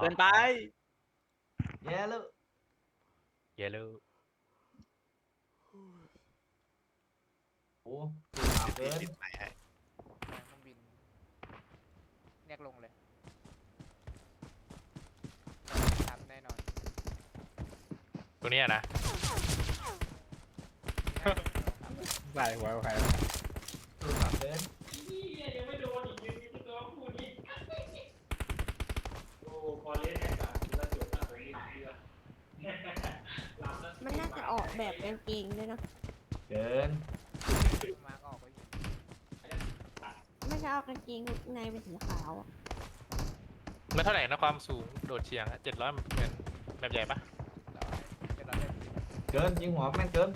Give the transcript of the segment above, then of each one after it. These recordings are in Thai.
เกินไป แย่แล้วเยลโล่โอ้ถามเกินติดไปให้แรงต้องบินเรียกลงเลยทันแน่นอนตัวเนี้ยนะใส่หัวใครดูถามเกิน มันน่าจะออกแบบกางเกงด้วยเนอะเกินมาร์กออกไปอยู่ไม่ใช่เอากางเกงในเป็นสีขาวอะมันเท่าไหร่นะความสูงโดดเฉียงเจ็ดร้อยเหมือนแบบใหญ่ปะร้อยเจ็ดร้อยเจ็ดสิบเกินยิงหัวแม่นเกิน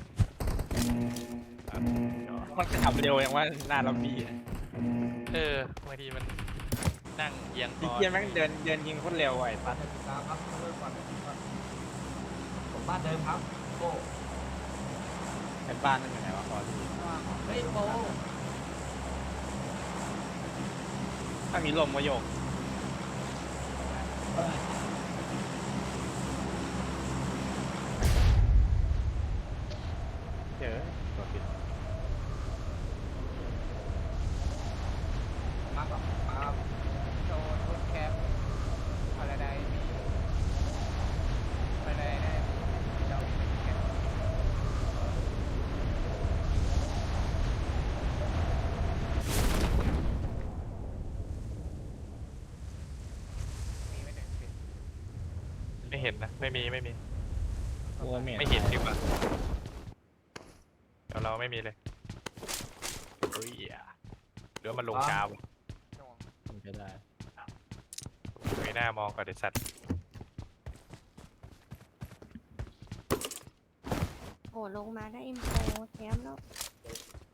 มันจะขับเร็วอย่างว่าหน้าล็อบบี้เออบางทีมัน นั่งเอียงคพี่อเกียร์แม่งเดินเดินยิงโคตรเร็วไอ้ปัปัดดให้ติดตามครับเริ่มก่อนก่อนผมบ้านเดิมครับโอ้ไอ้บ้านนั่นอยู่ไหนวะขอดูว่างออกเฮ้ยโปถ้ามีลมก็โยกเจอตัวปิด มาก่อนมา โซนรูทแคปอะไรใดมีอะไรใดได้มีเรามีแคปมีไม่หนึ่งสิบ ไม่ เห็นนะ ไม่มีไม่มีโอ้เมไม่เห็นดีกว่าเดี๋ยวเราไม่มีเลยเฮ้ยอะเดี๋ยวมันลงช้าวะหน่วงทำไปได้เงยหน้ามองก่อนเดี๋ยวสัตว์โอ้ลงมาได้อิมโฟแคมป์แล้ว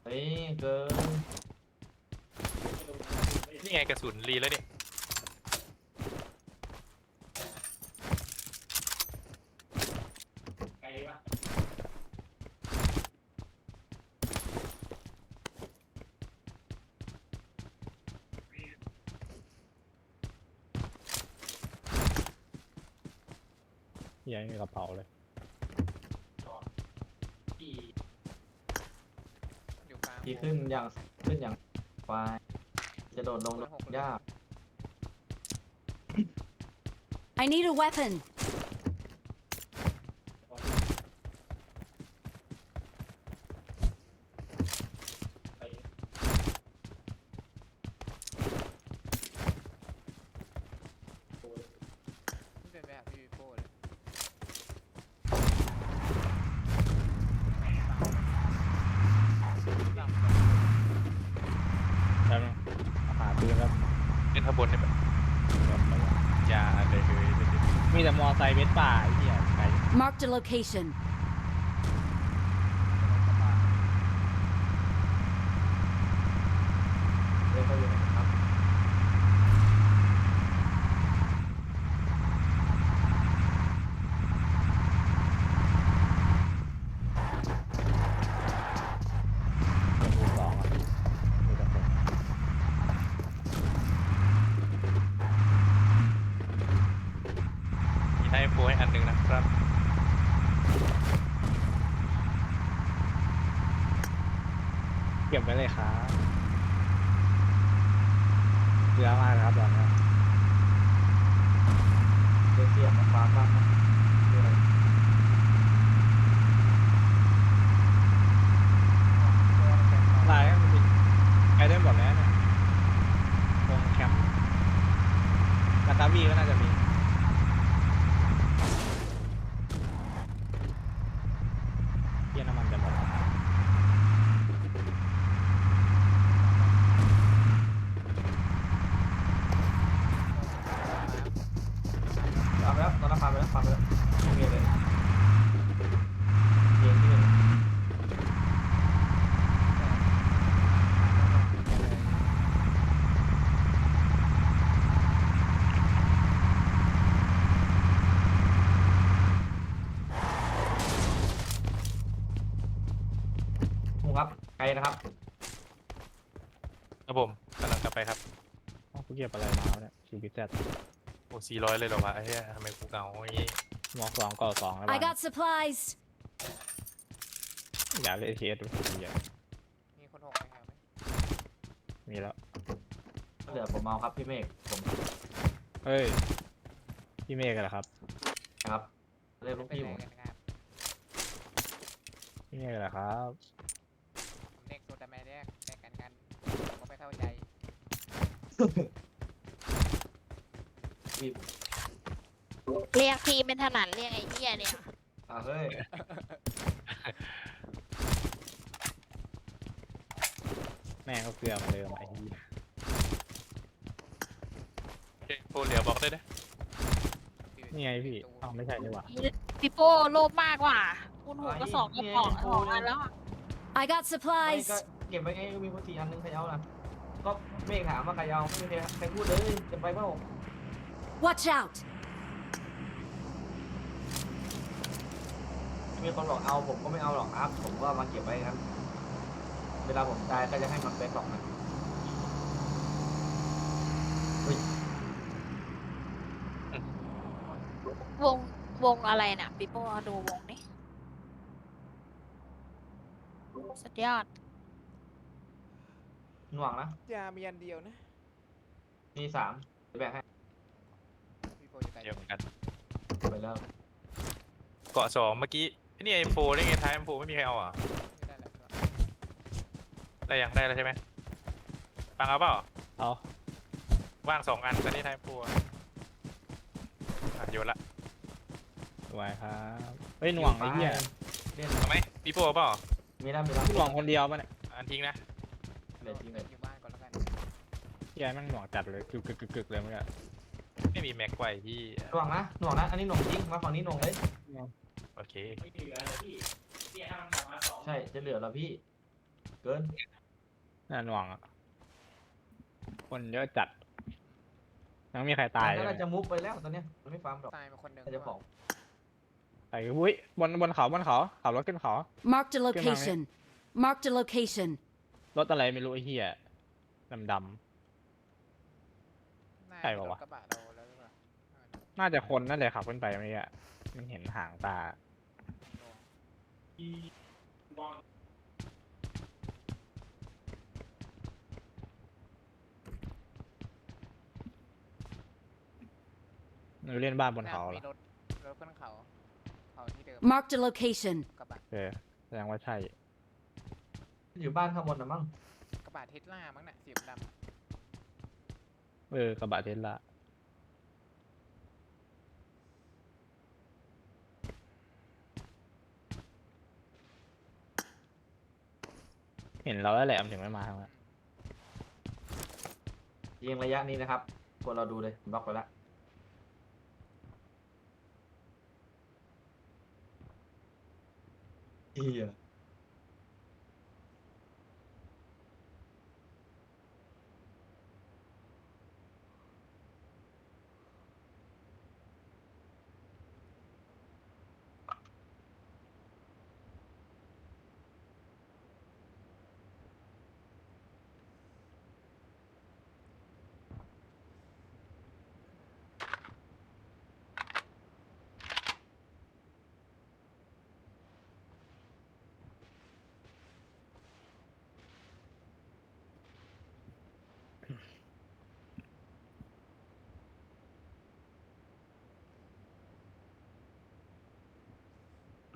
เฮ้ยเกินนี่ไงกระสุนรีแล้วเนี่ย เฮียมีกระเป๋าเลย อยู่กลางทีขึ้นอย่างขึ้นอย่างควายจะโดดลงยาก I need a weapon. A location. ลายก็มีไปได้หมดแล้วเนี่ยตรงแคมป์ลาตาวีก็น่าจะมีเยี่ยน้ำมันจะหมดแล้ว เอาไปแล้วตอนนั้นพาไปแล้วพาไปแล้วโอเคเลยเกมที่หนึ่ง ครูครับไกลนะครับครับผมกำลังกลับไปครับเอ้ากูเก็บอะไรมาวะเนี่ยชีวิตแซดอ้สี่ร้อยเลยเหรอวะไอ้เหี้ยทำไมกูเงาอย่างงี้หมวกสองก่อสองแล้ว I got supplies. อย่าเลยเอสดูสิอย่ามีคนหกไหมครับมีแล้ว เหลือผมเอาครับพี่เมฆผมเฮ้ย พี่เมฆกันเหรอครับ ครับเรียกลูกไปพี่ไหผนมกันครับพี่เมฆกันเหรอครับ ผมเด็กตัวแต่แม่แรกแลกกันกันผมก็ไม่ เข้าใจพี่เรียกพี่เป็นถนัดเรียกไอ้เหี้ยเนี่ยอ่าเฮ้ยแม่งก็เกลือเหมาเดิมไอ้ที่โอเคโปรเหลียวบอกได้นะนี่ไงพี่อ้าวไม่ใช่นี่หว่าพี่โป้โลภมากว่ะคุณหูก็สองกระป๋องสองอันแล้วอะ I got ไม่ supplies. ก็เก็บไว้ไงมีคนสี่อันนึงใครเอาล่ะ ก็เมฆถามว่าใครเอาไม่มีใครใครพูดเลยจะไปเปล่า Watch out. มีคนบอกเอาผมก็ไม่เอาหรอกครับ ผมก็เอามาเก็บไว้ครับ เวลาผมตายก็จะให้มันเป็นสองนะวงวงอะไรน่ะพี่โป้ดูวงนี่สุดยอด หน่วงนะ ยามีอันเดียวนะมีสามแบ่งให้พี่โปรจะไกลเดียวเหมือนกัน ไปแล้วเกาะสองเมื่อกี้ไอ้นี่ไอโฟได้ไงท้ายไอโฟไม่มีใครเอาอะไม่ได้แล้วก็ได้ยังได้แล้วใช่ไหมปังเอาเปล่าเอา ว่างสองอันตอนนี้ท้ายไอโฟอะอะโยนละสวยครับเฮ้ยหน่วงไอ้เหี้ยเล่นเอาไหมพี่โฟเอาเปล่ามีแล้วมีแล้วพี่หน่วงคนเดียวปะเนี่ยอันทิ้งนะ เดี๋ยวทิ้งเลเล่ยนอยู่บ้านก่อนแล้วกันพี่ไอ้แม่งหน่วงจัดเลยกึกกึกกึกกึกเลยเมื่อกี้ไม่มีแม็กไว้ที่หน่วงนะหน่วงนะ อันนี้หน่วงจริง มาฝั่งนี้หน่วงเลย โอเคใช่ จะเหลือแล้วพี่ เกิน น่าหน่วงอะคนเยอะจัดยังไม่มีใครตายมันเลน่ายจะมุฟไปแล้วตอนเนี้ยมันไม่ฟาร์มหรอกตายมาคนหนึ่งน่าจะของไอ้หุ้ยบนบนเขาบนเขาขับรถขึ้นเขา Marked a location. Marked a location. รถอะไรไม่รู้ไอ้เหี้ยดำด น่าใช่ปะวะรถกระบะเราแล้วหรือเปล่าำน่าจะคนนั่นเลยขับขึ้นไปเมื่อกี้มันเห็นหางตาหนูเล่นบ้านบนเขาน่เหรมีอรถรถขึ้นเขา เขาที่เดิม Marked a location. กระบะ เออแสดงว่าใช่ อยู่บ้านข้างบนนะมั้งกระบะเทสลามั้งน่ะสีดำอะเออกระบะเทสลาเห็นเราแล้วแหละมันถึงไม่มาทางนั้นยิงระยะนี้นะครับกดเราดูเลยบล็อกไปละเฮีย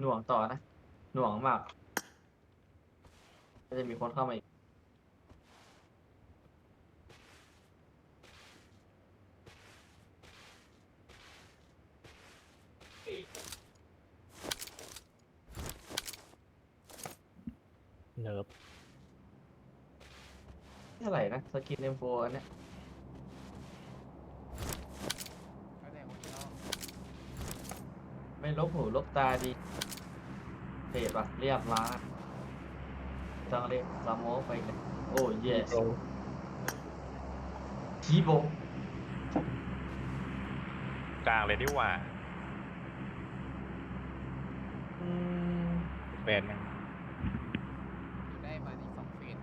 หน่วงต่อนะ หน่วงมาก ก็จะมีคนเข้ามาอีก เนิร์ฟเท่าไหร่นะ สกินเอ็มโฟอันเนี้ยแล้วแต่คนชอบไม่ลบหูลบตาดี เทปอะเรียบร้อยต้องเรียกสามโมไปเลยโอ้เยสทีโบกลางเลยดีกว่าอืมแฟนยังอยู่ได้มาอีกสองเฟส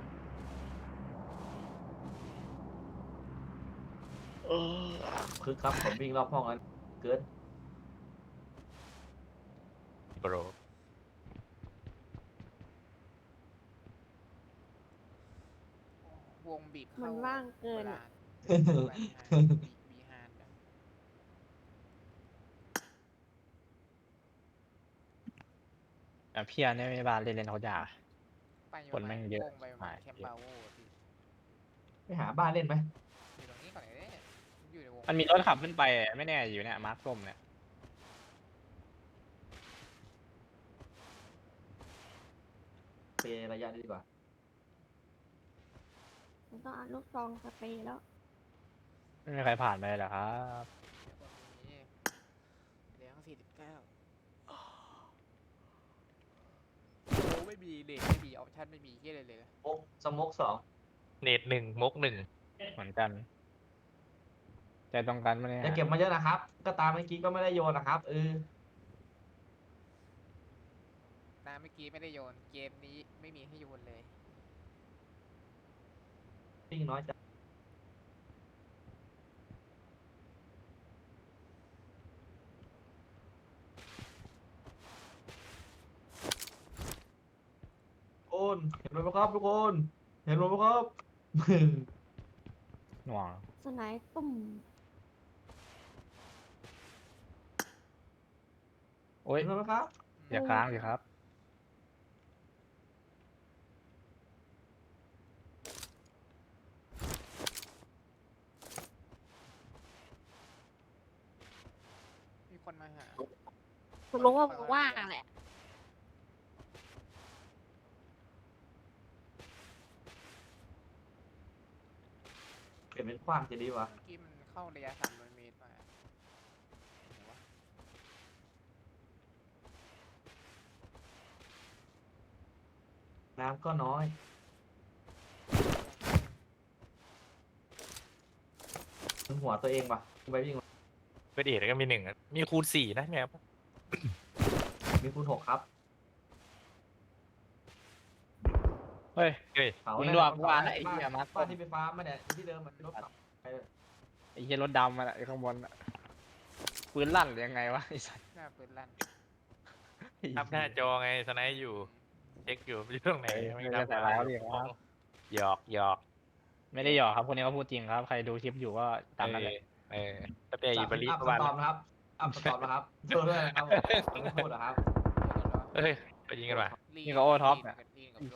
เอคือครับผมวิ่งรอบห้องนั้นเกินโปร วงบีบมันเข้าว่างเกินวลาอะ มีมีฮานอะแต่พี่อันเนี่ยไม่บ้านเล่นเล่นเขาด่า ไปอยู่คนแม่งเยอะวงไปประมาณหายแคมเยอะปาโวพี่ไปหาบ้านเล่นไหมอยู่ตรงนี้ก่อนเลยเนี่ยอยู่ในวงมันมีรถขับขึ้นไปไม่แน่อยู่เนี่ยมาร์คส้มเนี่ยเปย์ระยะนี้ดีกว่า มันต้องเอาลูกซองสเปรย์แล้ว ไม่มีใครผ่านไปเลยเหรอครับเดี๋ยวก่อนมีเหลืองสี่สิบเก้าโอ้ไม่มีเลทไม่มีออปชั่นไม่มีเฮียอะไรเลยโอ๊กสโมกสองเนตหนึ่งมกหนึ่งเหมือนกัน ใจตรงกันปะเนี่ยอย่าเก็บมาเยอะนะครับ ก็ตามเมื่อกี้ก็ไม่ได้โยนนะครับเออน้ำเมื่อกี้ไม่ได้โยน เกมนี้ไม่มีให้โยนเลย ปิ้งน้อยจังโอนเห็นไหมครับทุกคน เห็นไหมครับหน่วงสไนป์ตุ่มโอ้ยเห็นไหมครับอย่าค้างสิครับ คนมาหาคุณรู้ว่ามึงว่างแหละ เปลี่ยนเป็นขว้างจะดีวะเมื่อกี้มันเข้าระยะสามร้อยเมตรมาไหนวะน้ำก็น้อยมันหัวตัวเองปะไปวิ่ง เวทเอทก็มีหนึ่งอะมีคูณสี่นะแมวมีคูณหกครับ เฮ้ยเฮ้ยเผายิงได้ดวงเผวานได้ไอ้เหี้ยบ้มาบ้านที่ไปฟ้ามาเนี่ยที่เดิมมันรถกลับไปเลยไอ้เหี้ยรถดำมันอะไอ้ข้างบนอะปืนลั่นหรือยังไงวะไอ้สัสหน้าปืนลั่นทับหน้าจอไงสไนด์อยู่เช็คอยู่อยู่ตรงไหนเฮ้ยไม่ไม่นัได้บใส่ร้ายเขาดิครับหยอกหยอกไม่ได้หยอกครับคนนี้เขาพูดจริงครับ ใครดูคลิปอยู่ก็ตามนั้นแหละ เออถ้าเป็นอิบริอัพประสมาณตอมนะครับอัพสตอมนะครับเพิ่มด้วยนะครับผมไม่พูดนะครับเฮ้ยไปยิงกันว่ะลีนี่ก็โอท็อปเนี่ยลีกับโล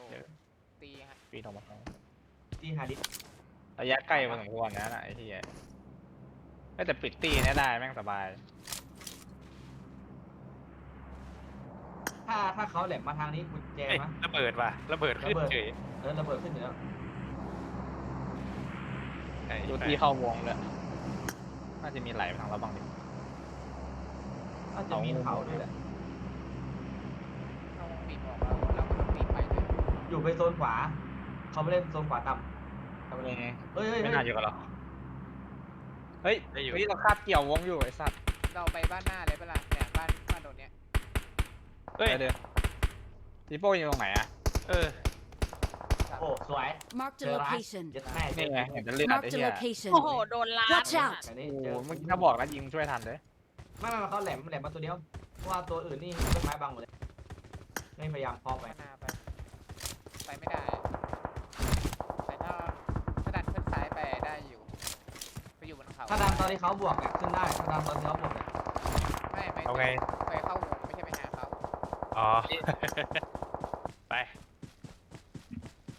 ตีฮะปีทองมาที่ฮาร์ดิสระยะใกล้พอสมควรนะน่ะไอ้เหี้ยเอ้ยแต่ปิดตีเนี่ยได้แม่งสบาย ถ้าถ้าเขาแหลมมาทางนี้กุญแจเฮ้ยมั้ยระเบิดว่ะระเบิดขึ้นระเบิดเฉยเออระเบิดขึ้นอยู่แล้วไอ้ดูที่เข้าวงเลย น่าจะมีไหลไปทางเราบ้างดิน่าจะมีเขาด้วยแหละเข้าวงบีบออกเราเราก็ต้องบีบไปเลยอยู่ไปโซนขวา เขาไม่เล่นโซนขวาต่ำเขาไปวเล่นงเฮ้ยเฮ้ยไม่เฮ้ยน่าอยู่กับเราเฮ้ยได้อยู่ เฮ้ยเราคาดเกี่ยววงอยู่ไอ้สัตว์เราไปบ้านหน้าเลยเปะล่าเนี่ยบ้านบ้านโดนเนี้ยเฮ้ยไปเลยพี่โป้อยู่ตรงไหนอะเออ โอ้สวย Marked เจ a อร้าน location. เจ็ดแม่นี่ไงเห็นแต่เลือดไอ้ Marked a เหี้ย location. โอ้โห โดนล้าน Watch out อันนี้โอ้เจอเมื่อกี้ถ้าบอกแล้วยิงช่วยทันเลยไม่ไม่ไม่เขาแหลมแหลมมาตัวเดียวเพราะว่าตัวอื่นนี่ต้นไม้บังหมดเลยไม่พยายามเคาะไปบ้านหน้าไปไปไม่ได้แต่ถ้าถ้าดันขึ้นซ้ายไปได้อยู่ ไปอยู่บนเขาถ้าดันตอนที่เขาบวกเนี่ยขึ้นได้ถ้าดันตอนที่เขาบวกเนี่ยไม่ไม่เอาไง ไปเข้าวงไม่ใช่ไปหาเขาอ๋อไป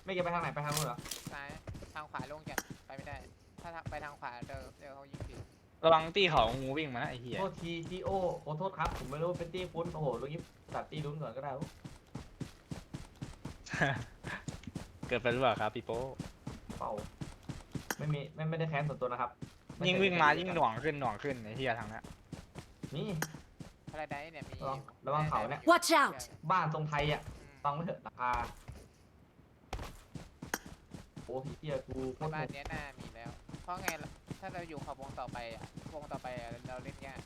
ไม่เก็บไปทางไหนไปทางนู้นเหรอซ้ายทางขวาลงจากไปไม่ได้ ถ้าทางไปทางขวาเจอเจอเขายิงผิดระวังตี้เขางูวิ่งมานะไอ้เหี้ยโทษทีที่โอขอโทษครับผมไม่รู้ว่าเป็นตี้คุ้นโอ้โหลูกนี้ตัดตี้ลุ้นก่อนก็ได้เกิดไปหรือเปล่าครับพี่โป้เปล่าไม่มีไม่ไม่ได้แค้นส่วนตัวนะครับไยิ่งวิ่งมายิ่งหน่วงขึ้นหน่วงขึ้นไอ้เหี้ยทางเนี้ยนี่ พาราไดเนี่ยมีระวังระวังเขาเนี่ย Watch out บ้านทรงไทยอะอืมฟังไม่เถอะราคา โอ้พี่เกียกูโคในตรบ้านโหดเนี้ยน่ามีแล้ว เพราะไงล่ะถ้าเราอยู่ขอบวงต่อไปอะวงต่อไปอะเราเล่นยาก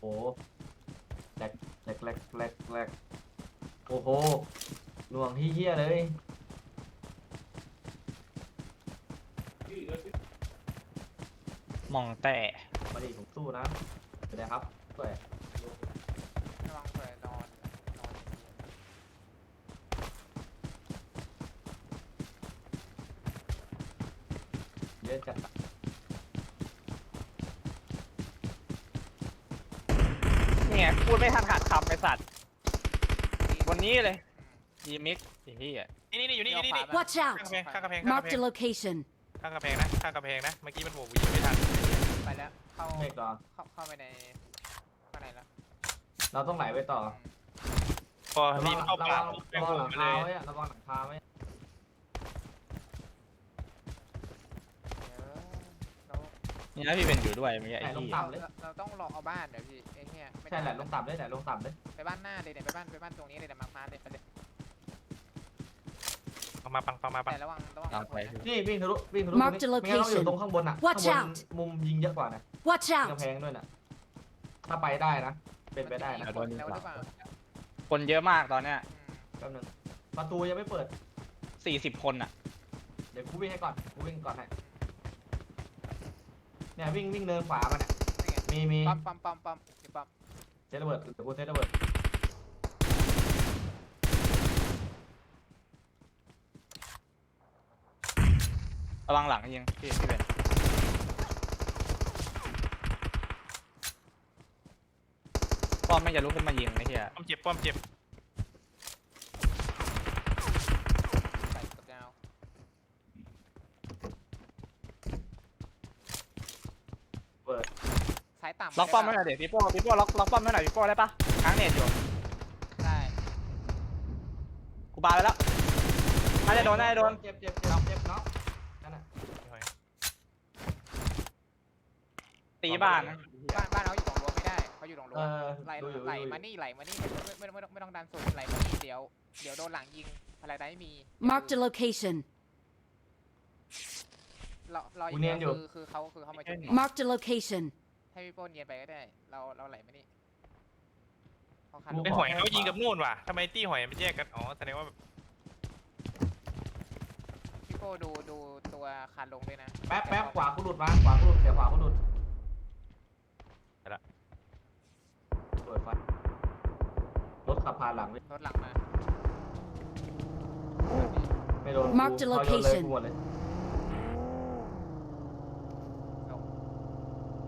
โอ้แหลกแหลกแหลกโอ้โหหน่วงที่เหี้ยเลย มองแต่มาดิผมสู้นะไปเลยครับสวยระวังเผื่อนอนนอนเยอะจัดนี่ไงพูดไม่ทันขาดคำไอสัตว์วันนี้เลยยีมิกไอ้เหี้ยนี่นี่นี่อยู่นี่อยู่นี่นี่ Watch ข้าง out! กำแพงข้างกำแพงข้างกำ Marked แพ a ง location. ข้างกำแพงนะข้างกำแพงนะเมื่อกี้มันโหวยิงไม่ทัน ไปแล้ว เข้า เมฆเหรอเข้าเข้าไปในข้างในแล้วเราต้องไหลไปต่อพอรีบเข้าระป่าวังแม่งระโหวังวหลังมาเลคายไว้อะระวังหลังคาไว้อะเออเรานี่นะพี่เป็นอยู่ด้วยเมื่อกี้ไหลไอ้ลงเหี้ยต่ำเลยเราเราต้องรอเอาบ้านเดี๋ยวพี่ไอ้เหี้ยไม่ใช่ไหลได้ลงต่ำเลยไหลลงต่ำเลยไปบ้านหน้าเลยเนี่ยไปบ้านไปบ้านตรงนี้เลยเดี๋ยวมาพาเลยไปเลยปัง มาปังปังมาปังแต่ระวังระวังตามไปนะนี่วิ่งทะลุวิ่งทะลุ Mark ตรงนี้ the ไม่งั้นเราอยู่ location ตรงข้างบนอะ Watch ข้างบน out มุมยิงเยอะกว่านะ Watch กำแพ out! งด้วยนะถ้าไปได้นะ เป็นไปได้นะมัจะมีคนแล้วหรือเปล่าคนเยอะมากตอนเนี้ยอืมแป๊บนึงประตูยังไม่เปิด สี่สิบคนอะ เดี๋ยวกูวิ่งให้ก่อนกูวิ่งก่อนให้เนี่ยวิ่งวิ่งเนินขวามาเนี่ยนี่ไงมีมีปั๊มปั๊มปั๊มปั๊มเดี๋ยวปั๊มเซตระเบิดเดี๋ยวกูเซตระเบิด ระวังหลังยิงพี่พี่เป็นป้อมไม่จะลุกขึ้นมายิงไอ้เหี้ยป้อมเจ็บป้อมเจ็บใส่กับยาวเปิด สายต่ำล็อกป้อมไม่ได้หน่อยเดี๋ยวพี่โป้พี่โป้ล็อกล็อกป้อมไม่หน่อยพี่โป้ได้ปะค้างเน็ตอยู่ได้กูปาไปแล้วน่าจะโดนน่าจะโดนเจ็บเจ็บเจ็บเจ็บเนาะนั่นน่ะ ตี บ้านนะบ้านบ้านเขาอยู่ตรงรั้วไม่ได้เขาอยู่ตรงเอรั้วอไหลดูอยู่ไหลดูอยู่มานี่ไหลมานี่ไม่ไม่ไม่ต้องไม่ต้องดันสุดไหลมานี่เดี๋ยวเดี๋ยวโดนหลังยิงอะไรได้ไม่มี Marked a location. รอรออกูยู่เนียนอยู่ คือคือเขาคือเขามาจุด Marked a location. ให้พี่โป้เนียนไปก็ได้ เราเราไหลมานี่เขาคันไอหอยเขายิงกับนู่นว่ะทำไมตี้หอยมันแยกกันอ๋อแสดงว่าพี่โป้ดูดูตัวคานลงด้วยนะแป๊บแป๊บขวากูหลุดมาขวากูหลุดเดี๋ยวขวากูหลุด เปิดไฟรถขับผ่านหลังเลยรถหลังมาไม่โดน Mark the กูเขาโยนเลย location กูหมดเลย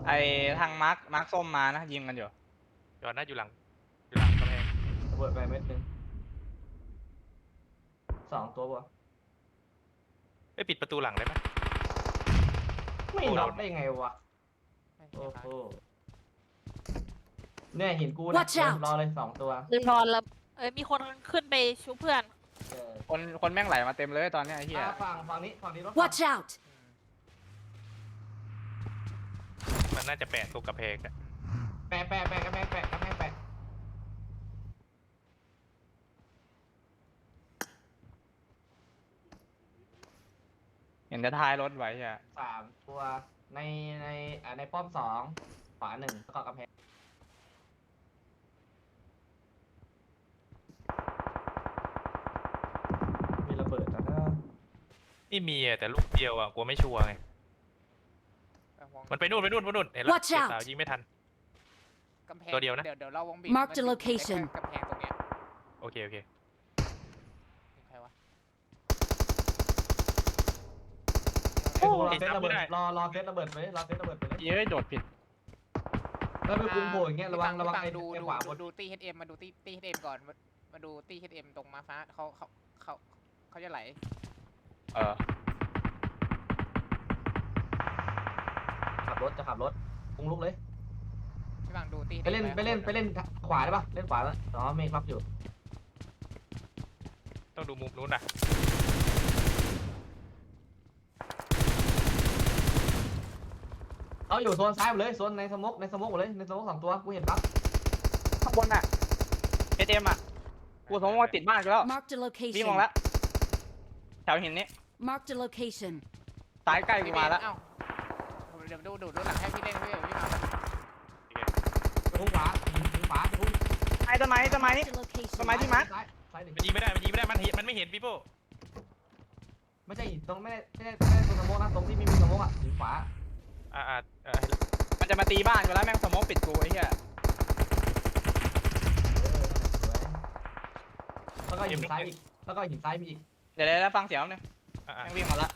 ไอทางมาร์คมาร์คส้มมานะยิงกันอยู่ย้อนหน้าอยู่หลัง อยู่หลังกำแพงระเบิดไปเม็ดหนึงสองตัวปะไอยปิดประตูหลังได้ไหมไม่โอ้โดนน็อกได้ไงวะไม่โอ้ใช่โห เนี่ยหินกูนะ Watch out รอเลยสองตัวลืมนอนแล้วเอ้ยมีคนขึ้นไปชูเพื่อนเออคนคนแม่งไหลมาเต็มเลยตอนเนี้ยไอ้เหี้ยอะฝั่งฝั่งนี้ฝั่งนี้รถ Watch out! มันน่าจะแปะตรงกระแพงอะแปะแปะแปะกระแพงแปะกระแพงแปะเห็นจะท้ายรถไว้ใช่สามตัวในในอ่าในป้อมสองขวาหนึ่งแล้วก็กระแพง นี่มีอะแต่ลูกเดียวอะกลัวไม่ชัวร์ไงเออวงมันไปนู่นไปนู่นไปนู่นเห็นแล้ว Watch เจ็บ out สาวยิงไม่ทัน กำแพงตัวเดียวนะ เดี๋ยวเดี๋ยวเราวงบีบ Mark มัน the อยู่ location ใกล้ๆกำแพงตรงเนี้ยโอเคโอเคยิงใครวะไอ้พวกรอเห็นเซตระเบิดจำไม่ได้รอรอเซตระเบิดไปเลยรอเซตระเบิดไปเลยเย้ยโดดผิดแล้วไปคุมโผล่อย่างเงี้ยระวังพี่ระวังปัไอ้ดูไอ้ดูขวาบดูนดูตีเฮดเอ็มมาดูตีตีเฮดเอ็มก่อนมามาดูตีเฮดเอ็มตรงมาฟ้าเขาเขาเขาเขาจะไหล เออขับรถจะขับรถพุงลุกเลยพี่บังดูตีไปเล่นไปเล่นไปเล่นขวาได้ปะเล่นขวาแล้วอ๋อเมฆล็อกอยู่ต้องดูมุมนู้นนะเขาอยู่โซนซ้ายหมดเลยโซนในสมกในสมกหมดเลยในสมกสองตัวกูเห็นปั๊บข้างบนน่ะเอเอ็มอะกูสมมติว่าติดบ้านกูแล้ว Marked a วิ่งมอง location. แล้วแถวหินนี้ Marked a location. ซ้ายใกล้กูมาแล้วเอ้าเดี๋ยวดูดูดูหลังให้พี่เล่นพี่พี่บังไปพุ่งขวาหินหินขวาไปพุ่งไอ้ต้นไม้ต้นไม้นี่ Marked a location. ต้นไม้ที่มาร์คซ้ายซ้ายดิมันยิงไม่ได้ มันยิงไม่ได้ มันเห็น มันไม่เห็นพี่โป้ไม่ใช่ตรงไม่ได้ไม่ได้ไม่ได้ตรงสมองนะตรงที่ไม่มีสมองอะหินขวาอ่าอ่าเออมันจะมาตีบ้านกูแล้วแม่งสโมองปิดกูไอ้เหี้ยเออสวยแล้วก็หินซ้ายอีกแล้วก็หินซ้ายมีอีกเดี๋ยวเดี๋ยวฟังเสียงเนี่ยอ่าอ่า แม่งวิ่งมาละ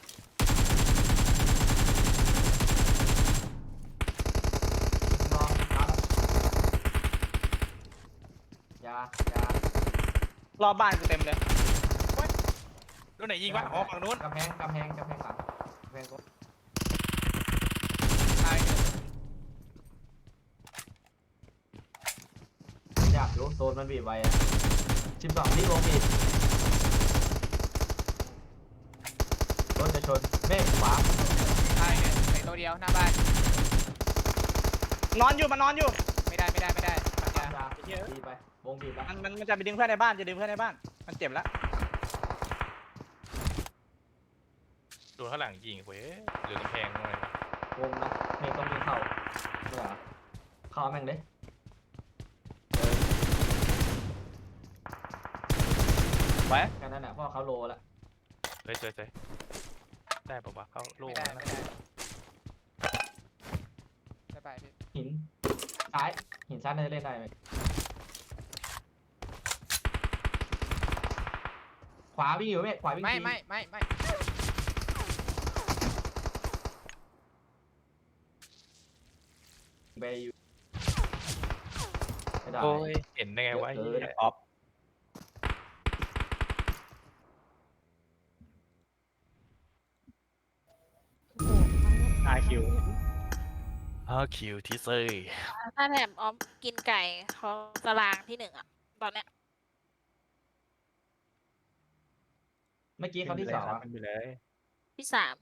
รอครับอยาอยารอบบ้านกูเต็มเลยรุ่นไหนยิงวะอ๋อฝั่งนู้นกำแพงกำแพงกำแพงหลังกำแพงก็ตายเลยอยากรู้โซนมันบีบไว้อะสิบสองที่วงบีบ รถจะชนเมฆขวาตายเลยในตัวเดียวหน้าบ้าน นอนอยู่มันนอนอยู่ ไม่ได้ไม่ได้ไม่ได้ปัญญาอยาบีบไปวงบีบแล้วมันมันมันจะไปดึงเพื่อนในบ้านจะดึงเพื่อนในบ้าน มันเจ็บแล้วโดนข้างหลังยิงเว้ยเหลือกำแพงหน่อยวงนะเมฆต้องยิงเข้าเมื่อเข้าแม่งเลยเออไว้แค่นั้นแหละเพราะเขาโลละเฮ้ยเจอเจอ ได้ปะวะเข้าโล่ไม่งได้แล้วไม่นะได้ได้ไปพี่หินซ้ายหินซ้ายน่าจะเล่นได้ไหมขวาวิ่งอยู่เมฆขวาวิ่งไม่จริงไม่ไม่ไม่ไปอยู่ไม่ได้ โอ้ยเห็นได้ไงวะไอ้เออเหี้ย ออฟ อ้าวคิวที่เซยถ้าแถมออมกินไก่เขาตารางที่หนึ่งอะตอนเนี้ยเมื่อกี้เขาที่สองครับอะเป็นไปเลย ที่สาม